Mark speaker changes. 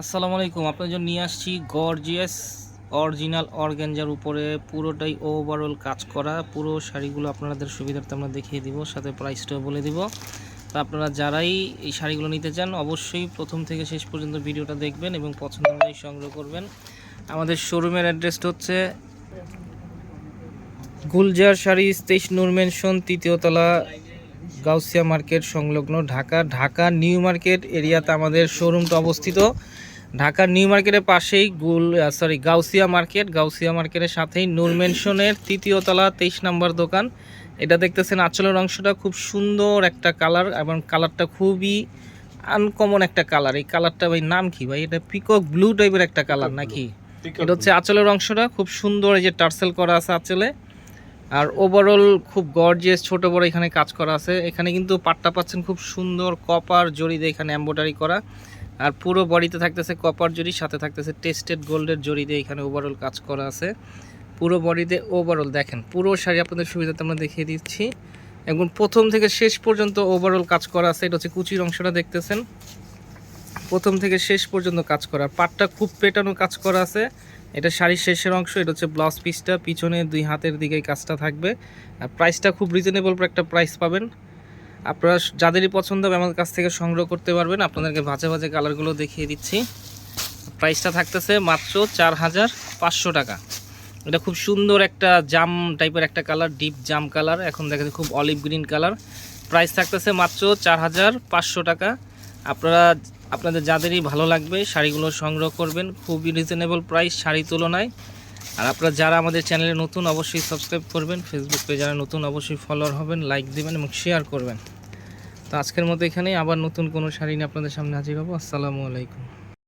Speaker 1: আসসালামু আলাইকুম, আপনার জন্য নিয়ে আসছি গর্জিয়াস অরিজিনাল অর্গ্যানজার উপরে পুরোটাই ওভারঅল কাজ করা, পুরো শাড়িগুলো আপনাদের সুবিধার্থে আমরা দেখিয়ে দিব, সাথে প্রাইসটাও বলে দিব। তো আপনারা যারাই এই শাড়িগুলো নিতে চান, অবশ্যই প্রথম থেকে শেষ পর্যন্ত ভিডিওটা দেখবেন এবং পছন্দ অনুযায়ী সংগ্রহ করবেন। আমাদের শোরুমের অ্যাড্রেসটা হচ্ছে গুলজার শাড়ি তেইশ নূর মেনশন তৃতীয়তলা গাউসিয়া মার্কেট সংলগ্ন ঢাকা ঢাকা নিউ মার্কেট এরিয়াতে আমাদের শোরুমটা অবস্থিত। ঢাকা নিউ মার্কেটের পাশেই গুল সরি গাউসিয়া মার্কেট। গাউসিয়া মার্কেটের সাথেই নূর মেনশনের তৃতীয় তলা তেইশ নম্বর দোকান। এটা দেখতেছেন আঁচলের অংশটা খুব সুন্দর একটা কালার এবং কালারটা খুবই আনকমন একটা কালার। এই কালারটা ভাই নাম কি ভাই? এটা পিকক ব্লু টাইপের একটা কালার নাকি? এটা হচ্ছে আঁচলের অংশটা। খুব সুন্দর এই যে টার্সেল করা আছে আঁচলে। আর ওভারঅল খুব গর্জিয়াস ছোট বড় এখানে কাজ করা আছে। এখানে কিন্তু পাট্টা পাচ্ছেন খুব সুন্দর কপার জড়ি দিয়ে এখানে এম্ব্রয়ডারি করা। আর পুরো বডিতে থাকতেছে কপার জড়ি, সাথে থাকতেছে টেস্টেড গোল্ডের জড়ি দিয়ে এখানে ওভারঅল কাজ করা আছে। পুরো বডিতে ওভারঅল দেখেন, পুরো শাড়ি আপনাদের সুবিধাতে আমরা দেখিয়ে দিচ্ছি। এবং প্রথম থেকে শেষ পর্যন্ত ওভারঅল কাজ করা আছে। এটা হচ্ছে কুচির অংশটা দেখতেছেন। প্রথম থেকে শেষ পর্যন্ত কাজ করা। পাটটা খুব পেটানো কাজ করা আছে। এটা শাড়ির শেষের অংশ, এটা হচ্ছে ব্লাউজ পিসটা পিছনে দুই হাতের দিকে কাজটা থাকবে। আর প্রাইসটা খুব রিজনেবল একটা প্রাইস পাবেন। আপনারা যাদেরই পছন্দ হবে আমাদের কাছ থেকে সংগ্রহ করতে পারবেন। আপনাদেরকে ভাজে ভাজে কালারগুলো দেখিয়ে দিচ্ছি। প্রাইসটা থাকতেছে মাত্র চার হাজার পাঁচশো টাকা। এটা খুব সুন্দর একটা জাম টাইপের একটা কালার ডিপ জাম কালার এখন দেখা যাচ্ছে খুব অলিভ গ্রিন কালার প্রাইস থাকতেছে মাত্র চার হাজার পাঁচশো টাকা। আপনারা আপনাদের যাদেরই ভালো লাগবে শাড়িগুলো সংগ্রহ করবেন, খুবই রিজনেবল প্রাইস শাড়ি তুলনায়। আর আপনারা যারা আমাদের চ্যানেলে নতুন, অবশ্যই সাবস্ক্রাইব করবেন ফেসবুক পেজে যারা নতুন, অবশ্যই ফলোয়ার হবেন লাইক দেবেন এবং শেয়ার করবেন। তো আজকের মতো এখানেই, আবার নতুন কোনো শাড়ি নিয়ে আপনাদের সামনে হাজির হব। আসসালামু আলাইকুম।